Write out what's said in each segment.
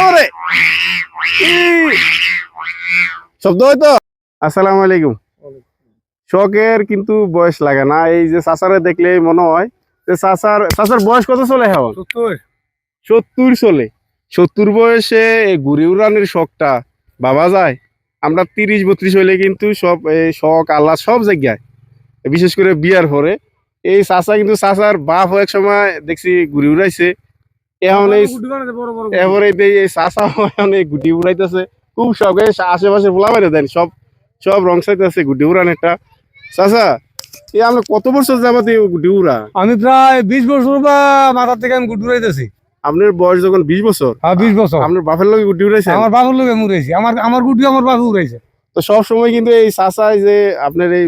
ওরে শব্দ হয়তো আসসালামু আলাইকুম। শখের কিন্তু বয়স লাগে না। এই যে চাচারে দেখলে মনে হয় যে চাচার চাচার বয়স কত চলে এখন? সত্তর। চলে। সত্তর বয়সে এই ঘুরে উড়ানের শখটা বাবা যায়। আমরা তিরিশ বত্রিশ হইলে কিন্তু সব এই শখ আল্লাহ সব জায়গায়। বিশেষ করে বিয়ার পরে এই চাচা কিন্তু চাচার বাপ এক সময় দেখছি ঘুরে উড়াইছে। এখন এই এবারে এই এখন এই গুটি উড়াইতেছে। খুব শখ এই আশেপাশে বাইরে দেন সব সব রং সাইতেছে গুটি এই আমরা কত বছর যাবত এই গুটি উড়া? আমি প্রায় বিশ বছর বা মাথার থেকে আমি গুড উড়াইতেছি। আপনার বয়স যখন বিশ বছর হ্যাঁ বিশ বছর। আপনার বাপের লোক গুটি উড়াইছে আমার বাবুর লোক উড়াইছি। আমার আমার গুটি আমার বাবু উড়াইছে। তো সব সময় কিন্তু এই চাচাই যে আপনার এই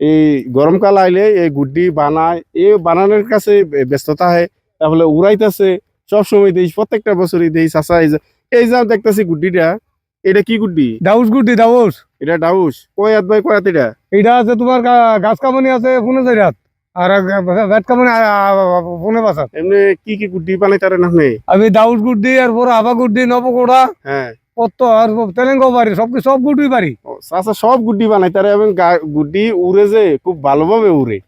এই গরমকাল আইলে এই গুড্ডি বানায় এই বানানোর কাছে ব্যস্ততা হয় তাহলে উড়াইতেছে। সব সময় দেই প্রত্যেকটা বছরই দেই চাচা এই যে এই যে দেখতেছি গুড্ডিটা এটা কি গুড্ডি? ডাউস গুটি ডাউস। এটা ডাউস। কয় হাত কয় হাত এটা? এইটা আছে তোমার গাছ কামানি আছে পুনে চাইরাত আর ভেট কামানি পুনে বাসাত এমনি কি কি গুড্ডি বানাই তারে না আপনি? আমি দাউস গুড্ডি এরপর আবা গুড্ডি নবকোড়া হ্যাঁ। কত আর পারি সব পারি ও, সব গুড্ডি বানাই তারে এবং গা- গুড্ডি উড়ে যে খুব ভালোভাবে উড়ে।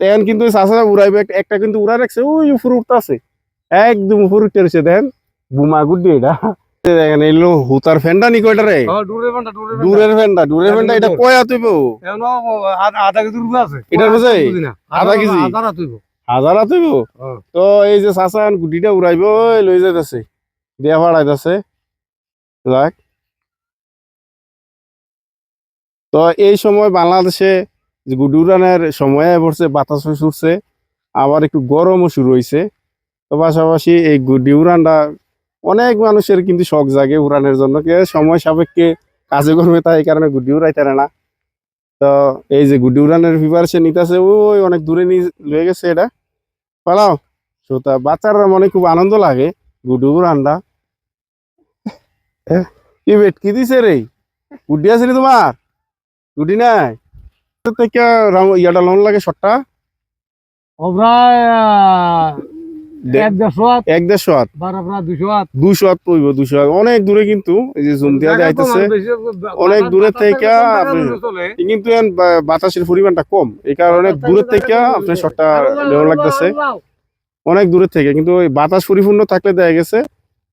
তেন কিন্তু উড়াইবে একটা- কিন্তু উড়া রাখছে ওই উপরে উঠতেছে। একদম উপরে উঠতে রয়েছে দেন বুমা গুড্ডি এটা। দেখেন এলো হুতার ফেন্ডা নি কয়টা রে দূরের ফেন্ডা দূরের ফেন্ডা এটা কয়া তুইব? আধা কেজি রূপে আছে। এটার বুঝে? আধা কেজি? হাজার তুইব। তো এই যে চাচা গুডিটা উড়াইব লই যাইতেছে। দিয়া ভাড়াইতেছে যাক। তো এই সময় বাংলাদেশে গুডি উড়ানের সময় পড়ছে বাতাস ছুটছে আবার একটু গরমও শুরু হয়েছে তো পাশাপাশি এই গুডি উড়ানটা অনেক মানুষের কিন্তু শখ জাগে উড়ানের জন্য। কে সময় সাপেক্ষে কাজে কর্মে তাই কারণে গুডি উড়াইতে না। তো এই যে গুডি উড়ানের প্রিপারেশন নিতেছে, ওই অনেক দূরে নিয়ে লয়ে গেছে এটা। পালাও। শ্রোতা, বাচ্চারা মনে খুব আনন্দ লাগে গুডি উড়ানটা কি বেট কি দিছে রে? গুডি আছে রে তোমার? গুডি নাই? তো ইয়াটা লোন লাগে শটটা এক দেড়শো হাত এক দেড়শো হাত বারো প্রায় দুশো হাত দুশো দুশো হাত অনেক দূরে কিন্তু এই যে জুম দিয়া যাইতেছে। অনেক দূরের থেকে আপনি- কিন্তু বাতাসের পরিমাণটা কম। এই কারণে দূরের থেকে আপনার শটটা নেওয়া লাগতেছে। অনেক দূরের থেকে কিন্তু ওই বাতাস পরিপূর্ণ থাকলে দেখা গেছে।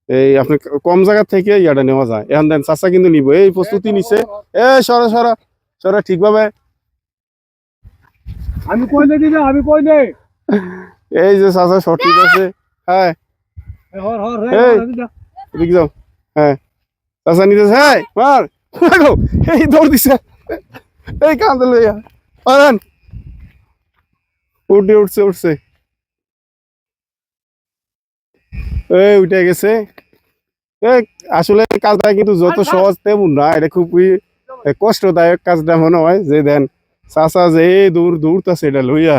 এই আপনি কম জায়গা থেকে ইয়াটা নেওয়া যায়। এখন দেন চাচা কিন্তু নিব। এই প্রস্তুতি নিছে। এ সরা সরা সরা ঠিকভাবে। আমি কই দে দিবে আমি কই দে এই যে চাচা শট ঠিক আছে হ্যাঁ। হর হর এই। এদিকে যাও। হ্যাঁ। চাচা নিতেছে হ্যাঁ মার। মাগো, এই দৌড় দিছে। এই কান্দে লইয়া। পারেন উঠে উঠছে উঠছে। এই উঠে গেছে। এই আসলে কাজটা কিন্তু যত সহজ তেমন না এটা খুবই কষ্টদায়ক কাজটা মনে হয়। যে দেন চাচা যে এই দূর দৌড়তেছে এটা লইয়া।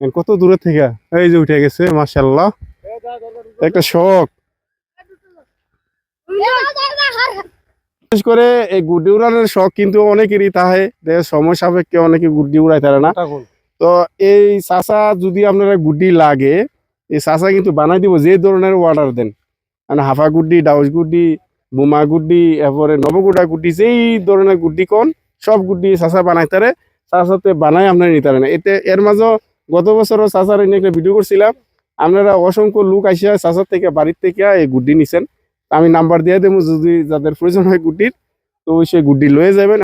কত দূরে থেকে এই যে উঠে গেছে মার্শাল্লাহ একটা শখ। বিশেষ করে এই গুড্ডি উড়ানোর শখ কিন্তু অনেকেরই তাহে সময় সাপেক্ষে অনেকে গুড্ডি উড়াই তারা না। তো এই চাচা যদি আপনারা গুড্ডি লাগে এই চাচা কিন্তু বানাই দিব যে ধরনের অর্ডার দেন। মানে হাফা গুড্ডি ডাউস গুড্ডি বোমা গুড্ডি এরপরে নবগুডা গুড্ডি যেই ধরনের গুড্ডি কোন সব গুড্ডি চাচা বানাই তারে। চাচাতে বানাই আপনারা নিতে পারেন। এতে এর মাঝে গত বছরও চাচার এনে একটা ভিডিও করছিলাম। আপনারা অসংখ্য লোক আসিয়া চাচার থেকে, বাড়ির থেকে এই গুড্ডি নিছেন। আমি নাম্বার দিয়ে দেবো যদি যাদের প্রয়োজন হয় গুড্ডির। তো সেই গুড্ডি লয়ে যাবেন।